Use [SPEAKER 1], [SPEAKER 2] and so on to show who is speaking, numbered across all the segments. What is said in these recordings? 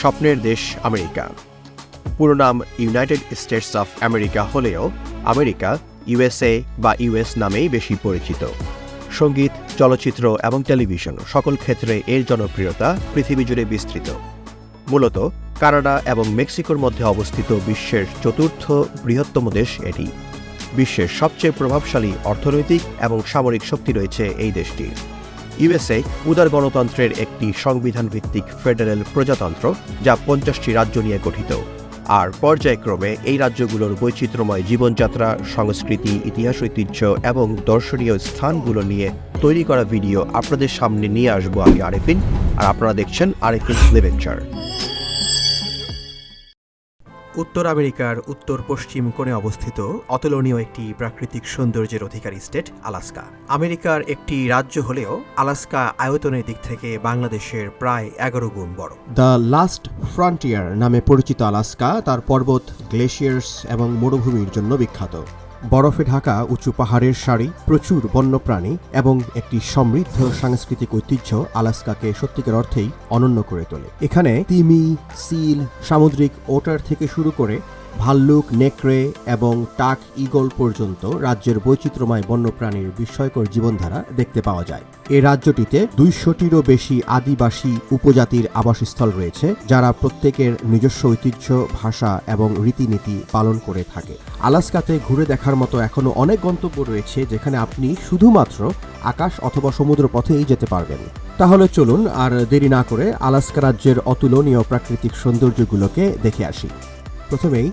[SPEAKER 1] স্বপ্নের দেশ আমেরিকা। পুরো নাম ইউনাইটেড স্টেটস অফ আমেরিকা হলেও আমেরিকা ইউএসএ বা ইউএস নামেই বেশি পরিচিত। সংগীত, চলচ্চিত্র এবং টেলিভিশন সকল ক্ষেত্রে এর জনপ্রিয়তা পৃথিবী জুড়ে বিস্তৃত। মূলত কানাডা এবং মেক্সিকোর মধ্যে অবস্থিত বিশ্বের চতুর্থ বৃহত্তম দেশ এটি। বিশ্বের সবচেয়ে প্রভাবশালী অর্থনৈতিক এবং সামরিক শক্তি রয়েছে এই দেশটির। ইউএসএ উদার গণতন্ত্রের একটি সংবিধান ভিত্তিক ফেডারেল প্রজাতন্ত্র, যা পঞ্চাশটি রাজ্য নিয়ে গঠিত। আর পর্যায়ক্রমে এই রাজ্যগুলোর বৈচিত্র্যময় জীবনযাত্রা, সংস্কৃতি, ইতিহাস ঐতিহ্য এবং দর্শনীয় স্থানগুলো নিয়ে তৈরি করা ভিডিও আপনাদের সামনে নিয়ে আসব আমি আরেফিন। আর আপনারা দেখছেন আরেফিন লেভেঞ্চার উত্তর আমেরিকার উত্তর পশ্চিম কোণে অবস্থিত অতুলনীয় একটি প্রাকৃতিক সৌন্দর্যের অধিকারী স্টেট, আলাস্কা। আমেরিকার একটি রাজ্য হলেও আলাস্কা আয়তনের দিক থেকে বাংলাদেশের প্রায় এগারো গুণ বড়।
[SPEAKER 2] দ্য লাস্ট ফ্রন্টিয়ার নামে পরিচিত আলাস্কা তার পর্বত গ্লেশিয়ার্স এবং মরুভূমির জন্য বিখ্যাত। বরফে ঢাকা উঁচু পাহাড়ের সারি, প্রচুর বন্যপ্রাণী এবং একটি সমৃদ্ধ সাংস্কৃতিক ঐতিহ্য আলাস্কাকে সত্যিকার অর্থেই অনন্য করে তোলে। এখানে তিমি, সিল, সামুদ্রিক ওটার থেকে শুরু করে ভাল্লুক, নেকড়ে এবং টাক ইগল পর্যন্ত রাজ্যের বৈচিত্র্যময় বন্যপ্রাণীর বিস্ময়কর জীবনধারা দেখতে পাওয়া যায়। এই রাজ্যটিতে দুইশোটিরও বেশি আদিবাসী উপজাতির আবাসস্থল রয়েছে, যারা প্রত্যেকের নিজস্ব ঐতিহ্য, ভাষা এবং রীতিনীতি পালন করে থাকে। আলাস্কাতে ঘুরে দেখার মতো এখনও অনেক গন্তব্য রয়েছে, যেখানে আপনি শুধুমাত্র আকাশ অথবা সমুদ্র পথেই যেতে পারবেন। তাহলে চলুন আর দেরি না করে আলাস্কা রাজ্যের অতুলনীয় প্রাকৃতিক সৌন্দর্যগুলোকে দেখে আসি। প্রথমেই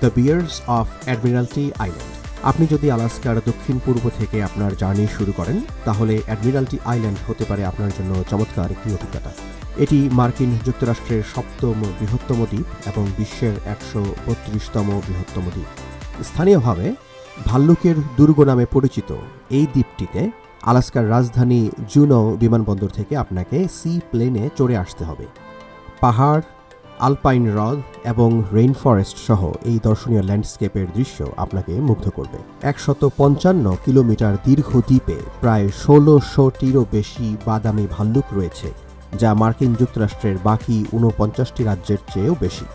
[SPEAKER 2] the bears of Admiralty island আপনি যদি আলাস্কার দক্ষিণ পূর্ব থেকে আপনার জার্নি শুরু করেন, তাহলে অ্যাডমিরালটি আইল্যান্ড হতে পারে আপনার জন্য চমৎকার একটি অভিজ্ঞতা। এটি মার্কিন যুক্তরাষ্ট্রের সপ্তম বৃহত্তম দ্বীপ এবং বিশ্বের একশো বত্রিশতম বৃহত্তম দ্বীপ। স্থানীয়ভাবে, ভাল্লুকের দুর্গ নামে পরিচিত এই দ্বীপটিতে আলাস্কার রাজধানী জুনো বিমানবন্দর থেকে আপনাকে সি প্লেনে চড়ে আসতে হবে। পাহাড় আলপাইন হ্রদ এবং রেইন ফরেস্ট সহ এই দর্শনীয় ল্যান্ডস্কেপের দৃশ্য আপনাকে মুগ্ধ করবে। একশত পঞ্চান্ন কিলোমিটার দীর্ঘ দ্বীপে প্রায় ষোলোশোটিরও বেশি বাদামি ভাল্লুক রয়েছে, যা মার্কিন যুক্তরাষ্ট্রের বাকি ঊনপঞ্চাশটি রাজ্যের চেয়েও বেশি।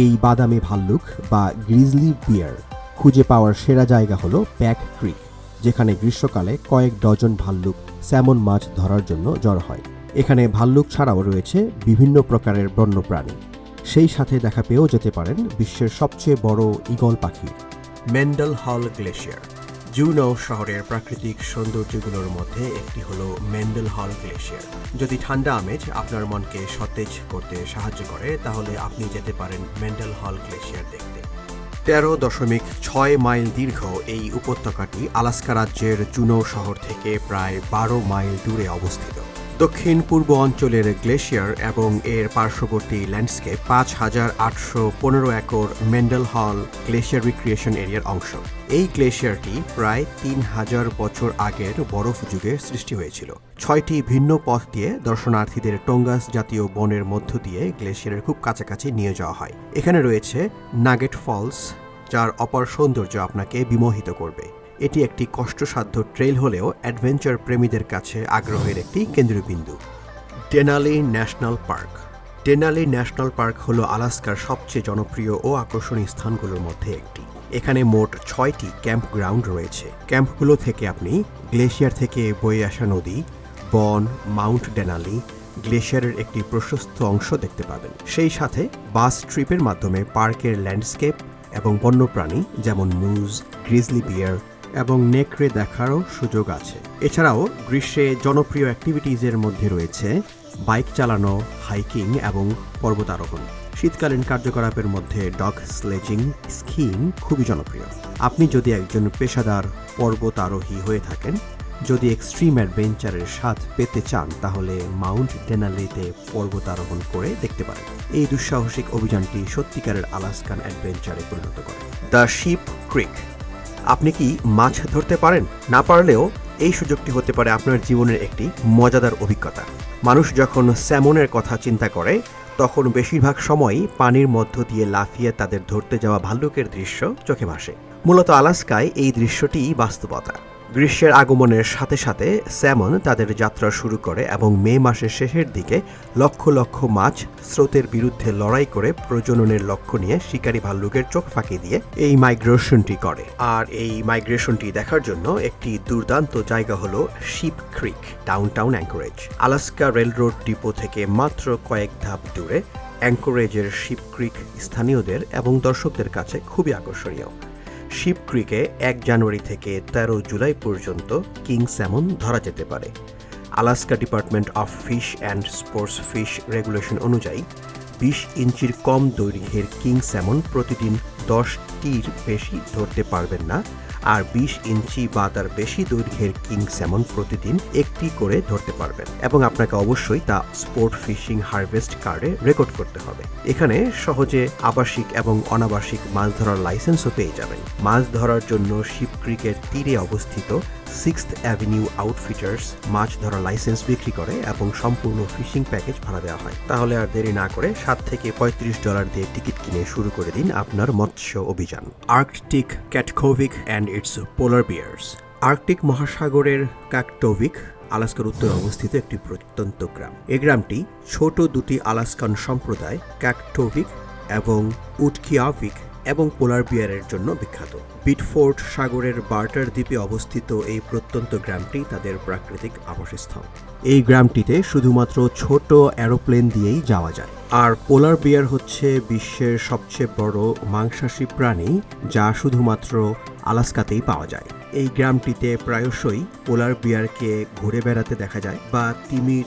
[SPEAKER 2] এই বাদামি ভাল্লুক বা গ্রিজলি বিয়ার খুঁজে পাওয়ার সেরা জায়গা হলো প্যাক ক্রিক, যেখানে গ্রীষ্মকালে কয়েক ডজন ভাল্লুক স্যামন মাছ ধরার জন্য জড়ো হয়। এখানে ভাল্লুক ছাড়াও রয়েছে বিভিন্ন প্রকারের বন্যপ্রাণী। সেই সাথে দেখা পেয়েও যেতে পারেন বিশ্বের সবচেয়ে বড় ঈগল পাখি
[SPEAKER 1] মেন্ডেল হল গ্লেশিয়ার। জুনো শহরের প্রাকৃতিক সৌন্দর্যগুলোর মধ্যে একটি হলো মেন্ডেল হল গ্লেশিয়ার। যদি ঠান্ডা আমেজ আপনার মনকে সতেজ করতে সাহায্য করে, তাহলে আপনি যেতে পারেন মেন্ডেল হল গ্লেশিয়ার দেখতে। তেরো দশমিক ছয় মাইল দীর্ঘ এই উপত্যকাটি আলাস্কা রাজ্যের জুনো শহর থেকে প্রায় বারো মাইল দূরে অবস্থিত। দক্ষিণ পূর্ব অঞ্চলের গ্লেশিয়ার এবং এর পার্শ্ববর্তী ল্যান্ডস্কেপ পাঁচ হাজার আটশো পনেরো acre Mendenhall glacier recreation এরিয়ার অংশ। এই গ্লেশিয়ারটি প্রায় তিন হাজার বছর আগের বরফ যুগে সৃষ্টি হয়েছিল। ছয়টি ভিন্ন পথ দিয়ে দর্শনার্থীদের টঙ্গাস জাতীয় বনের মধ্য দিয়ে গ্লেশিয়ারের খুব কাছাকাছি নিয়ে যাওয়া হয়। এখানে রয়েছে নাগেট ফলস, যার অপর সৌন্দর্য আপনাকে বিমোহিত করবে। এটি একটি কষ্টসাধ্য ট্রেল হলেও অ্যাডভেঞ্চার প্রেমীদের কাছে আগ্রহের একটি কেন্দ্রবিন্দু। Denali national park Denali national park হল আলাস্কার সবচেয়ে জনপ্রিয় ও আকর্ষণীয় স্থানগুলোর মধ্যে একটি। এখানে মোট ছয়টি ক্যাম্প গ্রাউন্ড রয়েছে। ক্যাম্পগুলো থেকে আপনি গ্লেশিয়ার থেকে বয়ে আসা নদী, বন, মাউন্ট ডেনালি, গ্লেশিয়ারের একটি প্রশস্ত অংশ দেখতে পাবেন। সেই সাথে বাস ট্রিপের মাধ্যমে পার্কের ল্যান্ডস্কেপ এবং বন্যপ্রাণী যেমন মুজ, গ্রিজলি বিয়ার এবং নেকড়ে দেখারও সুযোগ আছে। এছাড়াও গ্রীষ্মে জনপ্রিয় অ্যাক্টিভিটিজের মধ্যে রয়েছে বাইক চালানো হাইকিং এবং পর্বতারোহণ। শীতকালীন কার্যকলাপের মধ্যে ডগ স্লেজিং স্কিং খুবই জনপ্রিয়। আপনি যদি একজন পেশাদার পর্বতারোহী হয়ে থাকেন, যদি এক্সট্রিম অ্যাডভেঞ্চারের স্বাদ পেতে চান, তাহলে মাউন্ট ডেনালিতে পর্বতারোহণ করে দেখতে পারেন। এই দুঃসাহসিক অভিযানটি সত্যিকারের আলাস্কান অ্যাডভেঞ্চারে পরিণত করে। দ্য শিপ ক্রিক আপনি কি মাছ ধরতে পারেন? না পারলেও এই সুযোগটি হতে পারে আপনার জীবনের একটি মজাদার অভিজ্ঞতা। মানুষ যখন স্যামনের কথা চিন্তা করে, তখন বেশিরভাগ সময়ই পানির মধ্য দিয়ে লাফিয়ে তাদের ধরতে যাওয়া ভাল্লুকের দৃশ্য চোখে ভাসে। মূলত আলাস্কায় এই দৃশ্যটি বাস্তবতা। গ্রীষ্মের আগমনের সাথে সাথে স্যামন তাদের যাত্রা শুরু করে এবং মে মাসের শেষের দিকে লক্ষ লক্ষ মাছ স্রোতের বিরুদ্ধে লড়াই করে প্রজননের লক্ষ্য নিয়ে শিকারী ভাল্লুকের চোখ ফাঁকি দিয়ে এই মাইগ্রেশনটি করে। আর এই মাইগ্রেশনটি দেখার জন্য একটি দুর্দান্ত জায়গা হলো ship creek, downtown Anchorage. Alaska rail road depot থেকে মাত্র কয়েক ধাপ দূরে অ্যাঙ্করেজের শিপ ক্রিক স্থানীয়দের এবং দর্শকদের কাছে খুবই আকর্ষণীয়। শিপ ক্রিকে এক জানুয়ারি থেকে তেরো জুলাই পর্যন্ত কিং স্যামন ধরা যেতে পারে। Alaska department of fish and sports fish regulation অনুযায়ী বিশ ইঞ্চির কম দৈর্ঘ্যের কিং স্যামন প্রতিদিন দশটির বেশি ধরতে পারবেন না, আর বিশ ইঞ্চি বা তার বেশি দৈর্ঘ্যের কিং স্যামন প্রতিদিন একটি করে ধরতে পারবেন এবং আপনাকে অবশ্যই তা স্পোর্ট ফিশিং হারভেস্ট কার্ডে রেকর্ড করতে হবে। এখানে সহজে আবাসিক এবং অনাবাসিক মাছ ধরার লাইসেন্সও পেয়ে যাবেন। মাছ ধরার জন্য শিপ ক্রিকের তীরে অবস্থিত সিক্সথ অ্যাভিনিউ আউটফিটার্স মাছ ধরার লাইসেন্স বিক্রি করে এবং সম্পূর্ণ ফিশিং প্যাকেজ ভাড়া দেওয়া হয়। তাহলে আর দেরি না করে সাত থেকে পঁয়ত্রিশ ডলার দিয়ে টিকিট কিনে শুরু করে দিন আপনার মৎস্য অভিযান। Arctic Kaktovik and its polar bears Arctic মহাসাগরের ক্যাকটোভিক আলাস্কার উত্তরে অবস্থিত একটি প্রত্যন্ত গ্রাম। এই গ্রামটি ছোট দুটি আলাস্কান সম্প্রদায় ক্যাকটোভিক এবং উটকিয়াভিক এবং পোলার বিয়ারের জন্য বিখ্যাত। বিটফোর্ড সাগরের বার্টার দ্বীপে অবস্থিত এই প্রত্যন্ত গ্রামটি তাদের প্রাকৃতিক আবাসস্থল। এই গ্রামটিতে শুধুমাত্র ছোট অ্যারোপ্লেন দিয়েই যাওয়া যায়। আর পোলার বিয়ার হচ্ছে বিশ্বের সবচেয়ে বড় মাংসাশী প্রাণী, যা শুধুমাত্র আলাস্কাতেই পাওয়া যায়। এই গ্রামটিতে প্রায়শই পোলার বিয়ারকে ঘুরে বেড়াতে দেখা যায় বা তিমির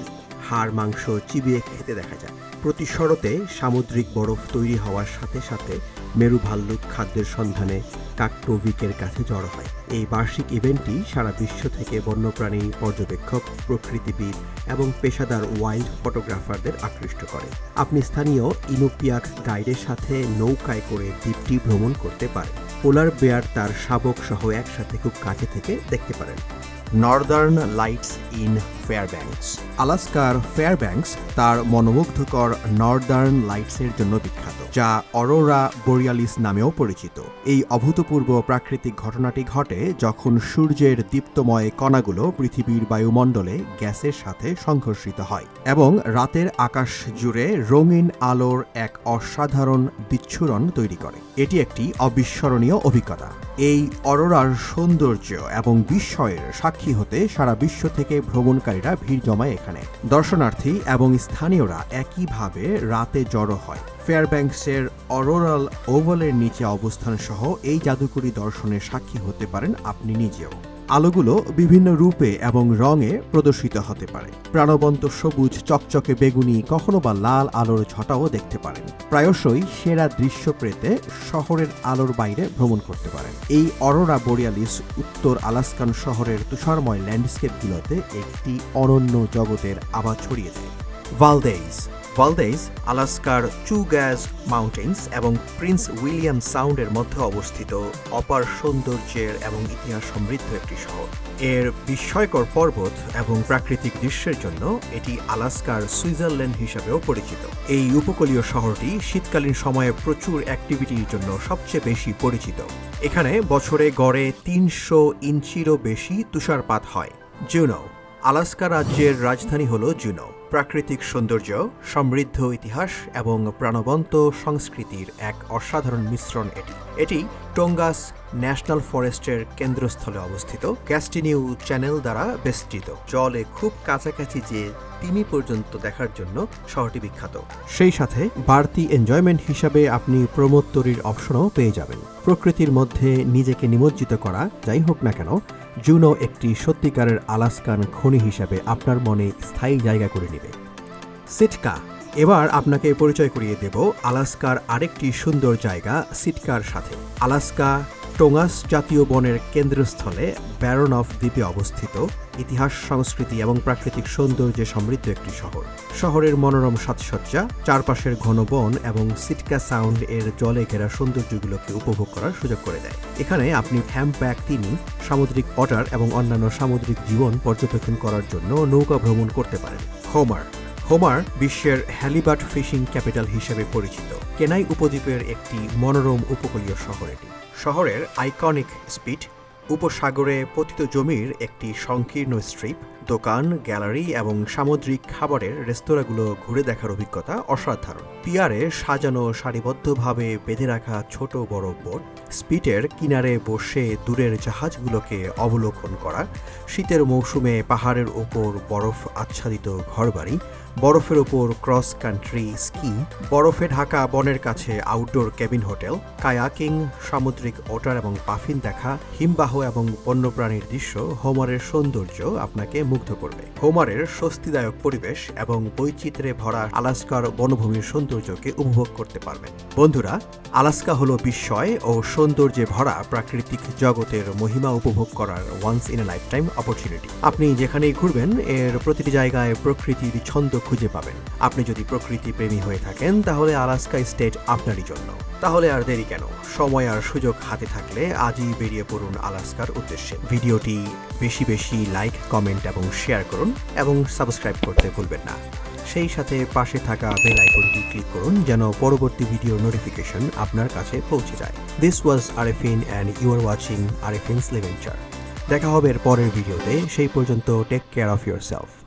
[SPEAKER 1] হাড়, মাংস চিবিয়ে খেতে দেখা যায়। প্রতি শরতে সামুদ্রিক বরফ তৈরি হওয়ার সাথে সাথে মেরু ভাল্লুক খাদ্যের সন্ধানে কাকটোভিকের কাছে জড়ো হয়। এই বার্ষিক ইভেন্টটি সারা বিশ্ব থেকে বন্যপ্রাণী পর্যবেক্ষক, প্রকৃতিবিদ এবং পেশাদার ওয়াইল্ড ফটোগ্রাফারদের আকৃষ্ট করে। আপনি স্থানীয় ইনোপিয়াক গাইডের সাথে নৌকায় করে দ্বীপটি ভ্রমণ করতে পারেন। পোলার বেয়ার তার শাবক সহ একসাথে খুব কাছে থেকে দেখতে পারেন। নর্দার্ন লাইটস ইন ফেয়ারব্যাঙ্কস আলাস্কার ফেয়ারব্যাঙ্কস তার মনোমুগ্ধকর নর্দার্ন লাইটসের জন্য বিখ্যাত, যা অরোরা বোরিয়ালিস নামেও পরিচিত। এই অভূতপূর্ব প্রাকৃতিক ঘটনাটি ঘটে যখন সূর্যের দীপ্তময় কণাগুলো পৃথিবীর বায়ুমণ্ডলে গ্যাসের সাথে সংঘর্ষিত হয় এবং রাতের আকাশ জুড়ে রঙিন আলোর এক অসাধারণ বিচ্ছুরণ তৈরি করে। এটি একটি অবিস্মরণীয় অভিজ্ঞতা। এই অরোরার সৌন্দর্য এবং বিস্ময়ের সাক্ষী হতে সারা বিশ্ব থেকে ভ্রমণকারীরা ভিড় জমায় এখানে। দর্শনার্থী এবং স্থানীয়রা একইভাবে রাতে জড়ো হয়। ফেয়ারব্যাঙ্কসের অরোরাল ওভালের নিচে অবস্থান সহ এই জাদুকরী দর্শনের সাক্ষী হতে পারেন আপনি নিজেও। আলোগুলো বিভিন্ন রূপে এবং রঙে প্রদর্শিত হতে পারে। প্রাণবন্ত সবুজ, চকচকে বেগুনি, কখনো বা লাল আলোর ছটাও দেখতে পারেন। প্রায়শই সেরা দৃশ্য পেতে শহরের আলোর বাইরে ভ্রমণ করতে পারেন। এই অরোরা বোরিয়ালিস উত্তর আলাস্কান শহরের তুষারময় ল্যান্ডস্কেপগুলোতে একটি অনন্য জগতের আভা ছড়িয়ে দেয়। ভালদেইস ভালদেইস আলাস্কার চু গ্যাস মাউন্টেন্স এবং প্রিন্স উইলিয়াম সাউন্ডের মধ্যে অবস্থিত অপার সৌন্দর্যের এবং ইতিহাস সমৃদ্ধ একটি শহর। এর বিস্ময়কর পর্বত এবং প্রাকৃতিক দৃশ্যের জন্য এটি আলাস্কার, সুইজারল্যান্ড হিসাবেও পরিচিত। এই উপকূলীয় শহরটি শীতকালীন সময়ে প্রচুর অ্যাক্টিভিটির জন্য সবচেয়ে বেশি পরিচিত। এখানে বছরে গড়ে তিনশো ইঞ্চিরও বেশি তুষারপাত হয়। জুনো আলাস্কা রাজ্যের রাজধানী হল জুনো প্রাকৃতিক সৌন্দর্য, সমৃদ্ধ ইতিহাস এবং প্রাণবন্ত সংস্কৃতির এক অসাধারণ মিশ্রণ এটি। এটি টোঙ্গাস ন্যাশনাল ফরেস্টের কেন্দ্রস্থলে অবস্থিত। ক্যাস্টিনিউ চ্যানেল দ্বারা বেষ্টিত। জলে খুব কাছাকাছি যে তিমি পর্যন্ত দেখার জন্য শহরটি বিখ্যাত। সেই সাথে বাড়তি এনজয়মেন্ট হিসাবে আপনি প্রমোত্তরীর অপশনও পেয়ে যাবেন। প্রকৃতির মধ্যে নিজেকে নিমজ্জিত করা, যাই হোক না কেন জুনো একটি সত্যিকারের আলাস্কান খনি হিসাবে আপনার মনে স্থায়ী জায়গা করে নেবে। সিটকা। এবার আপনাকে পরিচয় করিয়ে দেব আলাস্কার আরেকটি সুন্দর জায়গা, সিটকার সাথে। আলাস্কা টোঙাস জাতীয় বনের কেন্দ্রস্থলে ব্যারন অফ দ্বীপে অবস্থিত ইতিহাস, সংস্কৃতি এবং প্রাকৃতিক সৌন্দর্যে সমৃদ্ধ একটি শহর। শহরের মনোরম সাজসজ্জা, চারপাশের ঘন বন এবং সিটকা সাউন্ড এর জলে ঘেরা সৌন্দর্যগুলোকে উপভোগ করার সুযোগ করে দেয়। এখানে আপনি হ্যাম্প্যাক তিনি সামুদ্রিক অটার এবং অন্যান্য সামুদ্রিক জীবন পর্যবেক্ষণ করার জন্য নৌকা ভ্রমণ করতে পারেন। হোমার হোমার বিশ্বের হ্যালিবাট ফিশিং ক্যাপিটাল হিসেবে পরিচিত। কেনাই উপদ্বীপের একটি মনোরম উপকূলীয় শহর এটি। শহরের আইকনিক স্পিড উপসাগরে পতিত জমির একটি সংকীর্ণ স্ট্রিপ, দোকান, গ্যালারি এবং সামুদ্রিক খাবারের রেস্তোরাঁগুলো ঘুরে দেখার অভিজ্ঞতা অসাধারণ। পিয়ারে সাজানো সারিবদ্ধভাবে বেঁধে রাখা ছোট বড় বোট, স্পিটের কিনারে বসে দূরের জাহাজগুলোকে অবলোকন করা, শীতের মৌসুমে পাহাড়ের ওপর বরফ আচ্ছাদিত ঘরবাড়ি বরফের ওপর ক্রস কান্ট্রি স্কি, বরফে ঢাকা বনের কাছে আউটডোর কেবিন হোটেল, কায়াকিং, সামুদ্রিক ওটার এবং পাফিন দেখা, হিমবাহ এবং বন্যপ্রাণীর দৃশ্য হোমারের সৌন্দর্য আপনাকে মুগ্ধ করবে। হোমারের স্বস্তিদায়ক পরিবেশ এবং বৈচিত্র্যে ভরা আলাস্কার বনভূমির সৌন্দর্যকে উপভোগ করতে পারবেন। বন্ধুরা, আলাস্কা হলো বিস্ময় ও সৌন্দর্যে ভরা প্রাকৃতিক জগতের মহিমা উপভোগ করার once in a lifetime opportunity আপনি যেখানেই ঘুরবেন, এর প্রতিটি জায়গায় প্রকৃতির ছন্দ খুঁজে পাবেন। আপনি যদি প্রকৃতি প্রেমী হয়ে থাকেন, তাহলে আলাস্কা স্টেট আপনারই জন্য। তাহলে আর দেরি কেন? সময় আর সুযোগ হাতে থাকলে আজই বেরিয়ে পড়ুন আলাস্কার উদ্দেশ্যে। ভিডিওটি বেশি বেশি লাইক কমেন্ট এবং শেয়ার করুন এবং সাবস্ক্রাইব করতে ভুলবেন না। সেই সাথে পাশে থাকা বেল আইকনটি ক্লিক করুন যেন পরবর্তী ভিডিও নোটিফিকেশন আপনার কাছে পৌঁছে যায়। This was Arefin and you are watching Arefin's Leventure দেখা হবে এর পরের ভিডিওতে সেই পর্যন্ত take care of your self